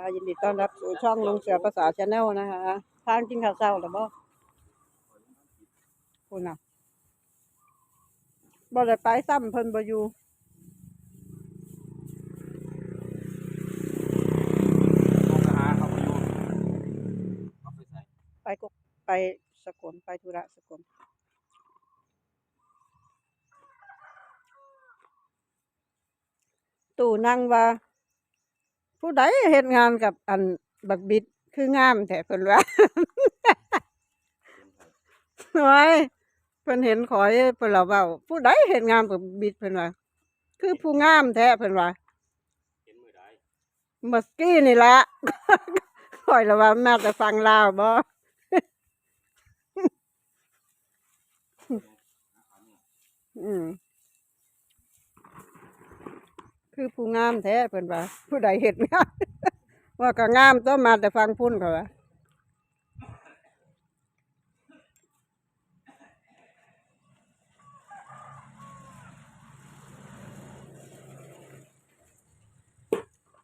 ค่ะยินดีต้อนรับสู่ช่องลุงเสือภาษาชาแนลนะคะทานกินข้าวเช้าหรือบ่คุณน่ะบ่ได้ไปซ้ำเพิ่นบ่อยู่เขาก็หาเขาไปอยู่เขาไปใส่ไปกกไปสกลไปธุระสกลตู่นั่งว่า ผู้ใดเฮ็ดงานกับอันบักบิดคืองามแท้เพิ่นว่านไผไว้เพิ่นเห็นขอยเพิ่นเละเว้าผู้ใดเฮ็ดงานกับบิดเพิ่นว่า คือผู้งามแท้เพิ่นว่าเห็นมือใดเมื่อกี้นี่ละ ขอยละว่ามาแต่ฟังลาวบ่อืม คือผู้งามแท้เพิ่นว่า ผู้ใดเฮ็ดงานว่าก็งามต้องมาแต่ฟังพุ่นเขาว่า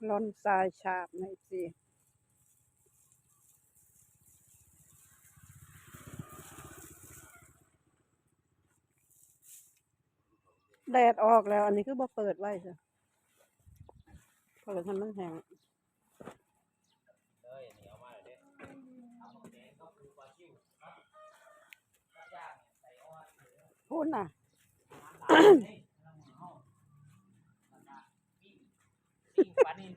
ลอนทรายฉาบในสิแดดออกแล้ว อันนี้คือบ่เปิดไว้จ้ะ เปิดให้มันแห้งเอ้ยนี่เอามาเลยเด้เอามาแดงก็คือปลาชิวครับย่างใส่อ้อยพูดน่ะปิ้งปลานิ่ม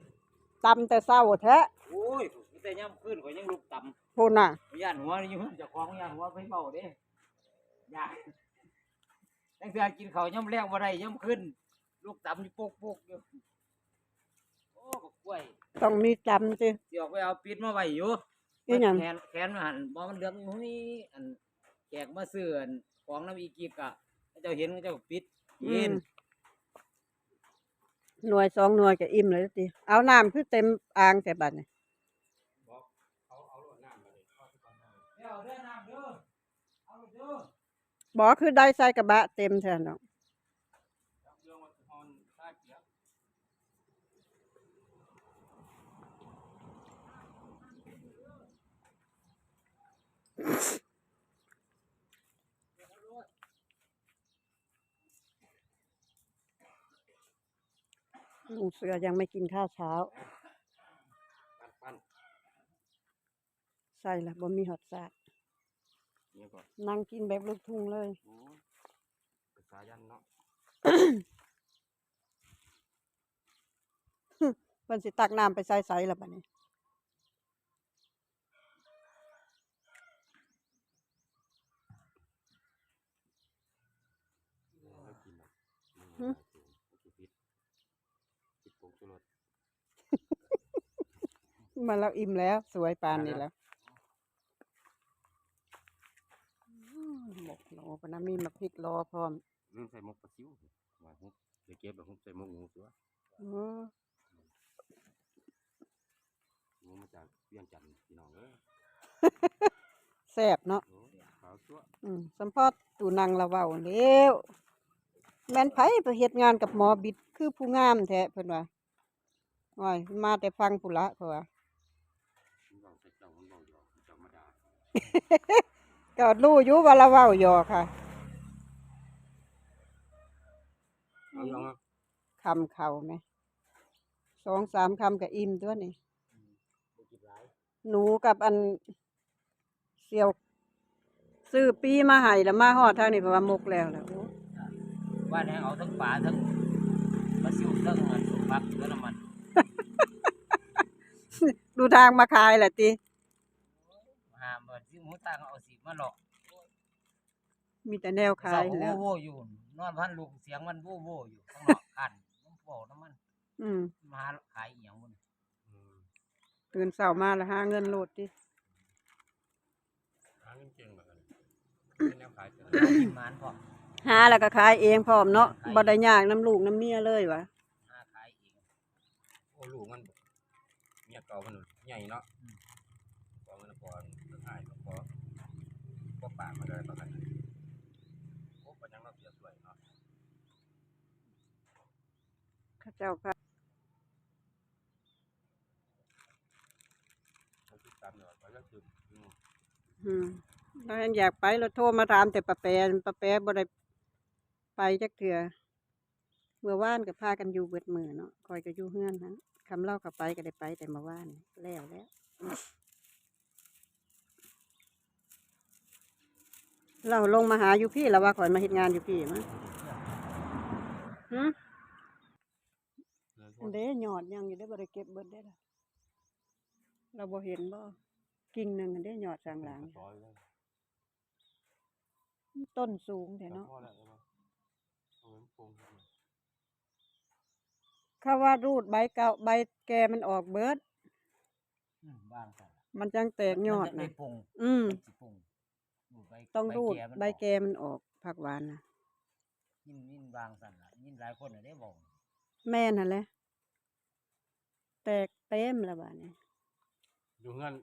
ตำแต่เศร้าแท้โอ้ยแต่ย่ำขึ้นก็ยังลุกต่ำพูดน่ะย่านหัวนี่อยู่เจะคล้าของย่านหัวไปเบาเด้ย่านตั้งแต่กินข้าวย่ำแรงบ่ได้ย่ำขึ้น ลูกต่ำอยู่ปุกปุกๆอยู่โอ้ บักกล้วยต้องมีจำสิ สิออกไปเอาปิดมาไว้อยู่อีหยัง แขนแขนมาหันบ่มันเดืองอยู่นี่อันแขกมาซื้ออันของน้ำอีกีบกะเจ้าเห็นเจ้าก็ปิดอืยินมหน่วยสองหน่วยก็อิ่มเลยสิเอาน้ำคือเต็มอ่างแต่บัดนี่บอกเขาเอาลวดน้ำมาเลยเดี๋ยวเด้อน้ำเด้อเอาลูกเด้อบอกคือได้ใส่กระบะเต็มแทนเนาะ จับเรื่องมันฮอนตาเกียบ ลุงเสือยังไม่กินข้าวเช้า ปั้นปั้นใส่ละบ่มีหอดสาดนี่ก่อนนั่งกินแบบลูกทุ่งเลย โอ้ภาษายันเนาะเพิ่นสิตักน้ำไปใส่ใส่ละบัดนี้ ไม่กินหรอกหึปิดปิดผงชูรส มาแล้วอิ่มแล้ว สวยปานนี้แล้วอืมหมกโลปะนะมีมะพริกรอพร้อมลืมใส่หมกปลาซิวว่าฮุบเดี๋ยวเก็บแบบฮุบใส่หมกหมูสิวะอือหมูมาจากเวียงจันทน์พี่น้องเอ้ยแซ่บเนาะโอ้ขาวซั่วอืมสัมพอตูนางละเว้าแล้วแม่นไผไปเฮ็ดงานกับหมอบิดคือผู้งามแท้เพิ่นว่าว้ายมาแต่ฟังผู้ละเพราะว่า ก็รู้อยู่ว่าละเว้าหยอกค่ะเอายองอะคำเข้าไหมสองสามคำก็อิ่มตัวนี่บ่กินหลายหนูกับอันเสี่ยว ซื้อปีมาให้แล้วมาฮอดทางนี้เพราะว่าหมกแล้วแหล้วว่าแนเอาทั้งปลาทั้งปลาซิวทั้งมันสุกพักแล้วน้ำมัน ดูทางมาขายแหละติหาบ่ซิหมู ตางเอาสีมาหลอกมีแต่แนวขายเสแล้วโว้ๆอยู่นอนพันลูกเสียงมันโว้ๆอยู่ข้างนอกคันน้ำโป่น้ำมันอืมมาหาขายอีหยังบ่นี่ตื่นเช้ามาแล้วหาเงินโลดติหาเงินเก่งแบบนั้นเป็นแนวขายกินหมานพอหาแล้วก็ขายเองพร้อมเนาะบ่ได้ยากน้ำลูกน้ำเมียเลยวะหาขายเองโอ้ลูกมันเมียเก่ามันใหญ่เนาะพอมันพอมันหายพอพอปากมันเลยประมาณนั้นโอ้ปัญญาเราเสียสวยเนาะ ข้าเจ้าค่ะามเนาะไปแล้วคืออืมอืมเรายังอยากไปเราโทรมาถามแต่ป้าแปรป้าแปรบ่ได้ไปจักเทื่อเมื่อวานก็พากันอยู่เบิดมือเนาะคอยก็อยู่เฮือนนั้นคำเล่าก็ไปก็ได้ไปแต่เมื่อวานแล้วแล้วเราลงมาหาอยู่พี่แล้วว่าข่อยมาเฮ็ดงานอยู่พี่มั้งหึเงินพวอักนเด้ยอดยังอยู่ได้บ่ได้เก็บเบิดได้ล่ะเราบ่เห็นบ่กิ่งหนึงอันเด้ยอดสางหลังร้อยแล้วต้นสูงแต่แต่เนาะพอแล้วเอามาเอาไว้ปรุงให้มันเขาว่ารูดใบเก่าใบแก่มันออกเบิด อืมบ้างกันมันจังแตกยอดมันะจะไปรุงอืม สิปรุงรูดใบต้องรูดก่มันใบออกแก่มันออกผักหวานนะยินยินบางสั่นล่ะยินหลายคนน่ะได้บอกแม่นั่นแหละ แตกเต็มแล้วบ้านี้อยู่เงิน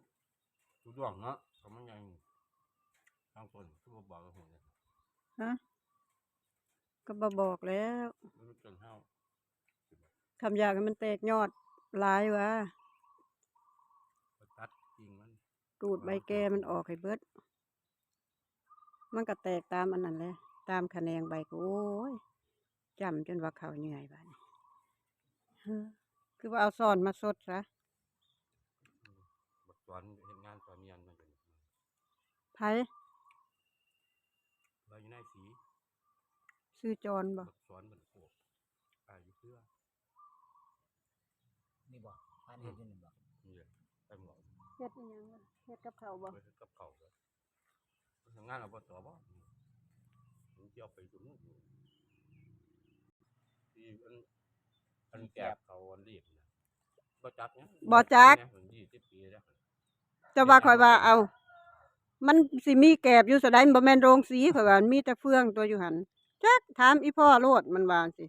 ดูดวงเนาะก็มันยังทางคนคือบ่บอกกับผมเลยฮะก็บ่บอกแล้วมันรู้จนเฮาคำอยากให้มันแตกยอดหลายวะก็ตัดจริงมันรูดใบแก่มันออกให้เบิด มันก็แตกตามอันนั้นแหละตามคะแนนใบก็โอ้ยจำจนว่าเขาเหนื่อยบ้านี้เฮ้อ คือว่าเอาซ่อนมาสดซะบักสอนเฮ็ดงานสอนเรียนมันก็ไผเราอยู่ในสีซื้อจรบ่บักสอนมันโคกอายุเพื่อนี่บอกอันเฮ็ดอยู่นี่บอกนี่แหละไปหมดเฮ็ดอีหยังวะเฮ็ดกับเขาวบ่ไปกับเขาก็ทำงานอบตบ่มันเกี่ยวไปตรงนู้นที่อัน อันแกบเขาอันรีบนะบ่จักเนี่ยบ่จักมันยี่สิบปีแล้วจะว่าข่อยว่าเอา มันสิมีแกบอยู่สะใดมันบ่แม่นโรงสีข่อยว่ามันมีแต่เฟืองตัวอยู่หันจักถามอีพ่อโลดมันว่าสิ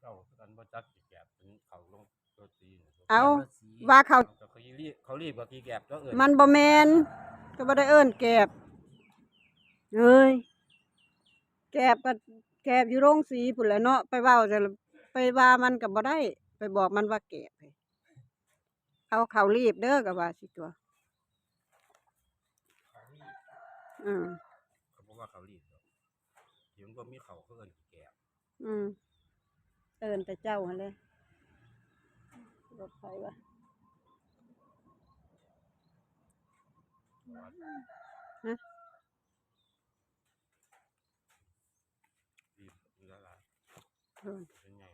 เจ้ากันบ่จักกี่แกบเป็นเขาลงตัวตีน่ะเอาแกบละสีว่าเขาก็เขารีบเขารีบกว่ากี่แกบก็เอิ้นมันบ่แม่นก็บ่ได้เอิ้นแกบเอ้ย แกบก็แกบอยู่โรงสีพุ่นแหละเนาะไปเว้าจะไปว่ามันก็บ่ได้ ไปบอกมันว่าแกบให้เอาเขาวรีบเด้อก็ว่าสิตัวอืมเขาบอกว่าเขารีบดอกเดี๋ยวมันบ่มีเขาเขาเอิ้นกี่แกบอืมเอินแต่เจ้าหันเลยรถไฟวะรีบมีละลาย เอิ้นเป็นไง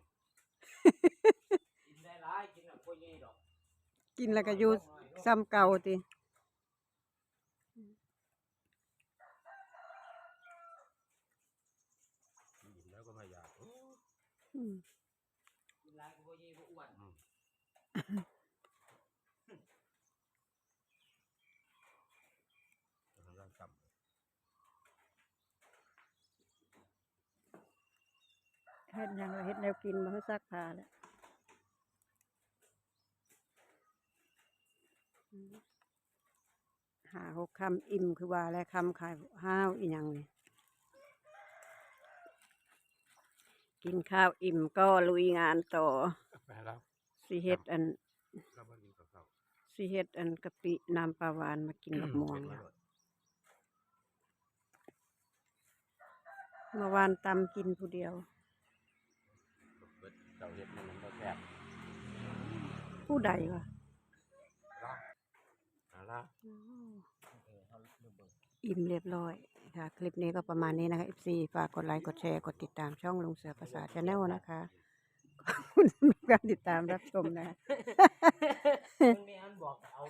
กินได้หลายกินแล้วบ่ใหญ่ดอกกินแล้วก็อยู่ซ้ำเก่าติกินแล้วก็ไม่อยากโอ้อืมกินหลายก็บ่ใหญ่บ่อ้วนอืมทำร่างกำ เฮ็ดหยังล่ะเฮ็ดแนวกินมาให้ซักผ้าแล้วอืมหาหกคำอิ่มคือว่าแล้วคำขายห้าวอีหยังนี่กินข้าวอิ่มก็ลุยงานต่อไปแล้วสิเฮ็ดอันก็บ่กินกับเขาวสิเฮ็ดอันกะปิน้ำปลาหวานมากินกับม่วงเฮ็ดแล้วไโดดเมื่อวานตำกินผู้เดียวเบิ ดเจ้าเฮ็ดมันมันบ่แซ่บผู้ใดวะล่ะเอาล่ะเออเฮาเริ่มเบิ่งอิ่มเรียบร้อยค่ะ คลิปนี้ก็ประมาณนี้นะคะ FC ฝากกดไลค์ กดแชร์ กดติดตามช่องลุงเสือภาษาชาแนลนะคะขอบคุณสำหรับการติดตามรับชมนะคะเพิ่นแม่นบอกก็เอา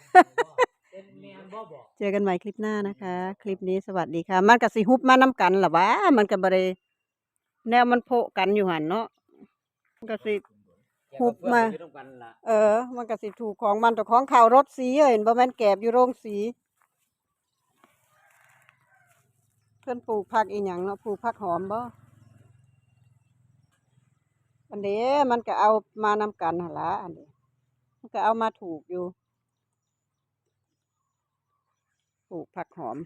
บ่เป็นแม่นบ่บอก เจอกันใหม่คลิปหน้านะคะ คลิปนี้สวัสดีค่ะ มันก็สิฮุบมาน้ำกันล่ะวะ มันก็บ่ได้แนวมันโพะกันอยู่หันเนาะ มันก็สิหุบมาอยู่ร่วกันล่ะเออ มันก็สิถูกของมันแต่ของข่าวรถสีเอ้ยเห็นบ่แม่นแกบอยู่โรงสี เพิ่นปลูกผักอีหยังเนาะปลูกผักหอมบ่อันเด้มันก็เอามานำกันหั่นล่ะอันเด้มันก็เอามาถูกอยู่ ปลูกผักหอม